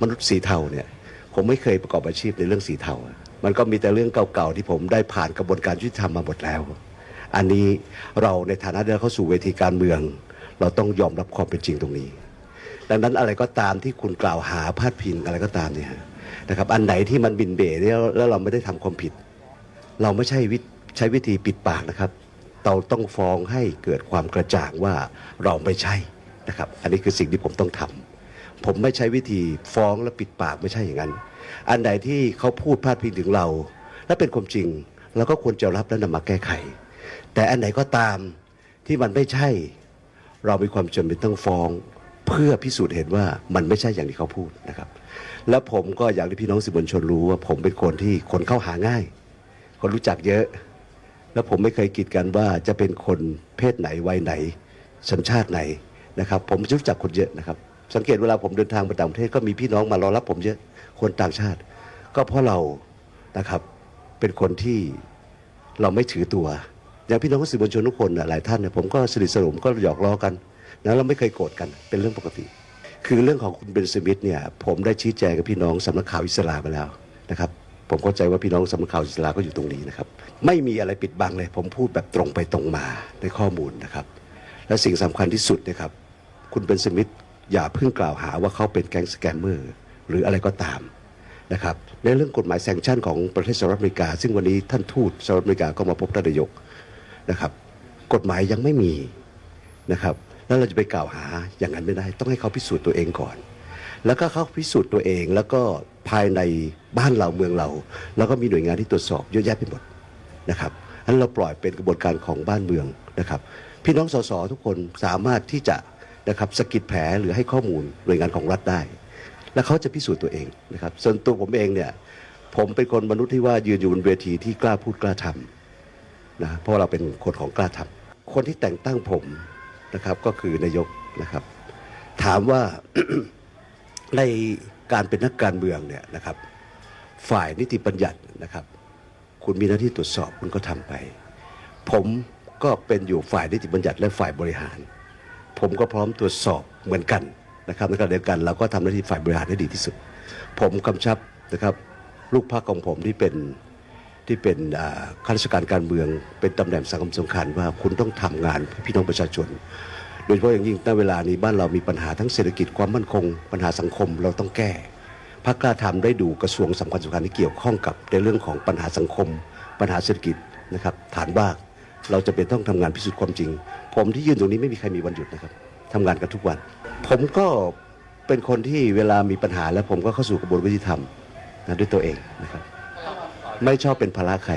มนุษย์สีเทาเนี่ยผมไม่เคยประกอบอาชีพในเรื่องสีเทา มันก็มีแต่เรื่องเก่าๆที่ผมได้ผ่านกระบวนการยุติธรรมมาหมดแล้ว อันนี้เราในฐานะเดินเข้าสู่เวทีการเมือง เราต้องยอมรับความเป็นจริงตรงนี้ ดังนั้นอะไรก็ตามที่คุณกล่าวหาพาดพิงอะไรก็ตามเนี่ยนะครับ อันไหนที่มันบินเบเนี่ยแล้วเราไม่ได้ทำความผิด เราไม่ใช่วิใช้วิธีปิดปากนะครับ เราต้องฟ้องให้เกิดความกระจ่างว่าเราไม่ใช่นะครับ อันนี้คือสิ่งที่ผมต้องทำ ผมไม่ใช้วิธีฟ้องและปิดปากไม่ใช่อย่างนั้น อันไหนที่เขาพูดพาดพิงถึงเรา และเป็นความจริงเราก็ควรจะรับและนำมาแก้ไข แต่อันไหนก็ตามที่มันไม่ใช่ เรามีความจำเป็นต้องฟ้อง เพื่อพิสูจน์เห็นว่ามันไม่ใช่อย่างที่เขาพูดนะครับ แล้วผมก็อยากให้พี่น้องสื่อมวลชนรู้ว่า ผมเป็นคนที่คนเข้าหาง่าย คนรู้จักเยอะ แล้วผมไม่เคยกีดกันว่าจะเป็นคนเพศไหนวัยไหนสัญชาติไหนนะครับ ผมรู้จักคนเยอะนะครับ สังเกตเวลาผมเดินทางไปต่างประเทศก็มีพี่น้องมารอรับผมเยอะคนต่างชาติ ก็เพราะเรานะครับเป็นคนที่เราไม่ถือตัวอย่างพี่น้องสื่อมวลชนทุกคนหลายท่านเนี่ยผมก็สนิทสนมก็หยอกล้อกันนะเราไม่เคยโกรธกันเป็นเรื่องปกติ คือเรื่องของคุณเบนสมิธเนี่ยผมได้ชี้แจงกับพี่น้องสำนักข่าวอิสลามไปแล้วนะครับผมเข้าใจว่าพี่น้องสำนักข่าวอิสลาก็อยู่ตรงนี้นะครับไม่มีอะไรปิดบังเลย ผมพูดแบบตรงไปตรงมาในข้อมูลนะครับ และสิ่งสำคัญที่สุดนะครับคุณเบนสมิธ อย่าเพิ่งกล่าวหาว่าเขาเป็นแก๊งสแกมเมอร์หรืออะไรก็ตามนะครับในเรื่องกฎหมายแซงชั่นของประเทศสหรัฐอเมริกา ซึ่งวันนี้ท่านทูตสหรัฐอเมริกาก็มาพบท่านนายกนะครับกฎหมายยังไม่มีนะครับแล้วเราจะไปกล่าวหาอย่างนั้นไม่ได้ ต้องให้เขาพิสูจน์ตัวเองก่อน แล้วก็เขาพิสูจน์ตัวเองแล้วก็ภายในบ้านเราเมืองเรา แล้วก็มีหน่วยงานที่ตรวจสอบเยอะแยะไปหมดนะครับอันเราปล่อยเป็นกระบวนการของบ้านเมืองนะครับ พี่น้องสสทุกคนสามารถที่จะ นะครับสกิดแผลหรือให้ข้อมูลหน่วยงานของรัฐได้ แล้วเขาจะพิสูจน์ตัวเองนะครับส่วนตัวผมเองเนี่ยผมเป็นคนมนุษย์ที่ว่ายืนอยู่บนเวทีที่กล้าพูดกล้าทำนะเพราะเราเป็นคนของกล้าทำคนที่แต่งตั้งผมนะครับก็คือนายกนะครับ ถามว่าในการเป็นนักการเมืองเนี่ยนะครับ ฝ่ายนิติบัญญัตินะครับ คุณมีหน้าที่ตรวจสอบคุณก็ทำไป ผมก็เป็นอยู่ฝ่ายนิติบัญญัติและฝ่ายบริหาร ผมก็พร้อมตรวจสอบเหมือนกันนะครับในขณะเดียวกันเราก็ทำหน้าที่ฝ่ายบริหารให้ดีที่สุด ผมกำชับนะครับลูกพักของผมที่เป็นที่เป็นข้าราชการการเมือง เป็นตำแหน่งสังคมสำคัญว่าคุณต้องทำงานเพื่อพี่น้องประชาชน โดยเฉพาะอย่างยิ่งในเวลานี้บ้านเรามีปัญหาทั้งเศรษฐกิจความมั่นคง ปัญหาสังคมเราต้องแก้พักกล้าทำได้ดูกระทรวงสำคัญสำคัญที่เกี่ยวข้องกับในเรื่องของปัญหาสังคม ปัญหาเศรษฐกิจนะครับฐานว่า เราจะเป็นต้องทำงานพิสูจน์ความจริง ผมที่ยืนตรงนี้ไม่มีใครมีวันหยุดนะครับทำงานกันทุกวัน ผมก็เป็นคนที่เวลามีปัญหาแล้วผมก็เข้าสู่กระบวนการยุติธรรมนะด้วยตัวเองนะครับ ไม่ชอบเป็นภาระใคร